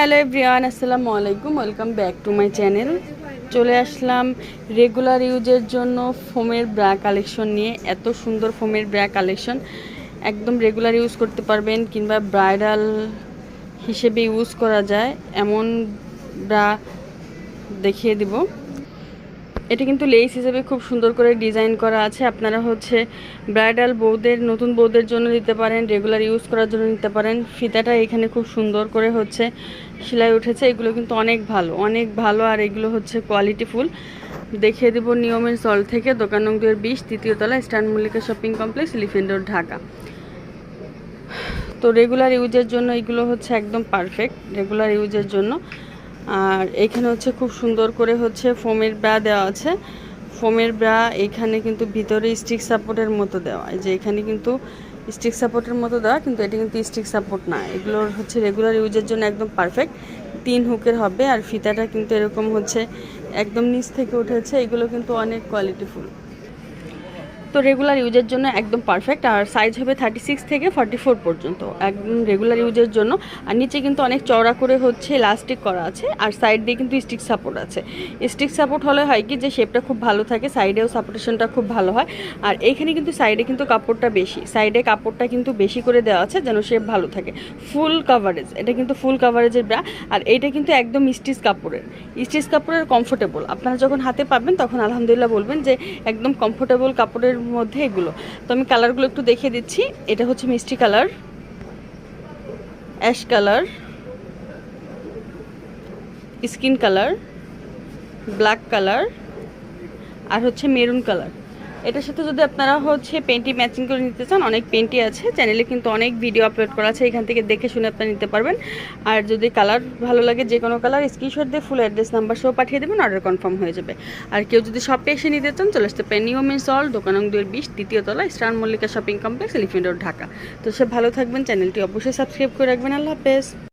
Hello everyone, আসসালামু আলাইকুম, welcome back to my channel. চলে আসলাম রেগুলার ইউজের জন্য ফোমের ব্রা কালেকশন নিয়ে। এত সুন্দর ফোমের ব্রা কালেকশন। একদম রেগুলার ইউজ করতে পারবেন কিংবা ব্রাইডাল হিসেবে ইউজ করা যায়। এমন ব্রা দেখিয়ে দিব। এটা কিন্তু লেস হিসেবে খুব সুন্দর করে ডিজাইন করা আছে। আপনারা হচ্ছে ব্রাইডাল বউদের, নতুন বউদের জন্য দিতে পারেন রেগুলার ইউজ করার জন্য নিতে পারেন। ফিতাটা এখানে খুব সুন্দর করে হচ্ছে সেলাই উঠেছে। এগুলো কিন্তু অনেক ভালো অনেক ভালো আর এগুলো হচ্ছে কোয়ালিটিফুল দেখিয়ে দেবো নিয়মের সল থেকে। দোকান নং দুয়ের বিশ, তৃতীয় তলা Mallika shopping complex Elephant Road Dhaka. তো রেগুলার ইউজের জন্য এগুলো হচ্ছে একদম পারফেক্ট রেগুলার ইউজের জন্য। আর এখানে হচ্ছে খুব সুন্দর করে হচ্ছে ফোমের ব্রা দেওয়া আছে। ফোমের ব্রা এখানে কিন্তু ভিতরে স্টিক সাপোর্টের মতো দেওয়া। যে এখানে কিন্তু স্টিক সাপোর্টের মতো দেওয়া, কিন্তু এটা কিন্তু স্টিক সাপোর্ট না। এগুলোর হচ্ছে রেগুলার ইউজের জন্য একদম পারফেক্ট তিন হুকের হবে আর ফিতাটা কিন্তু এরকম হচ্ছে একদম নিচ থেকে উঠেছে। এগুলো কিন্তু অনেক কোয়ালিটিফুল তো রেগুলার ইউজের জন্য একদম পারফেক্ট আর সাইজ হবে থার্টি সিক্স থেকে ফর্টি ফোর পর্যন্ত। একদম রেগুলার ইউজের জন্য। আর নিচে কিন্তু অনেক চওড়া করে হচ্ছে ইলাস্টিক করা আছে, আর সাইড দিয়ে কিন্তু স্টিক সাপোর্ট আছে। স্টিক সাপোর্ট হলে হয় কি যে শেপটা খুব ভালো থাকে সাইডেও সাপোর্টেশনটা খুব ভালো হয়। আর এইখানে কিন্তু সাইডে কিন্তু কাপড়টা বেশি সাইডে কাপড়টা কিন্তু বেশি করে দেওয়া আছে যেন শেপ ভালো থাকে। ফুল কাভারেজ এটা কিন্তু ফুল কাভারেজের ব্রা আর এইটা কিন্তু একদম স্টিচ কাপড়ের। স্টিচ কাপড়ের কমফোর্টেবল আপনারা যখন হাতে পাবেন তখন আলহামদুলিল্লাহ বলবেন যে একদম কমফোর্টেবল কাপড়ের মধ্যে এগুলো। তো আমি কালারগুলো একটু দেখিয়ে দিচ্ছি। এটা হচ্ছে মিষ্টি colour, ash colour, skin colour, black colour, আর হচ্ছে মেরুন কালার। এটার সাথে যদি আপনারা হচ্ছে পেন্টি ম্যাচিং করে নিতে চান, অনেক পেন্টি আছে। চ্যানেলে কিন্তু অনেক ভিডিও আপলোড করা আছে, এখান থেকে দেখে শুনে আপনারা নিতে পারবেন। আর যদি কালার ভালো লাগে, যে কোনো কালার স্ক্রিনশট দিয়ে ফুল অ্যাড্রেস নাম্বার সহ পাঠিয়ে দেবেন অর্ডার কনফার্ম হয়ে যাবে। আর কেউ যদি শপে এসে নিতে চান, চলে আসতে পারেন নিউ মিন সল দোকানং দুয়ের বিশ তৃতীয় তলা, star Mallika shopping complex Elephant Road Dhaka. তো সে ভালো থাকবেন চ্যানেলটি অবশ্যই সাবস্ক্রাইব করে রাখবেন। আল্লাহ হাফেজ।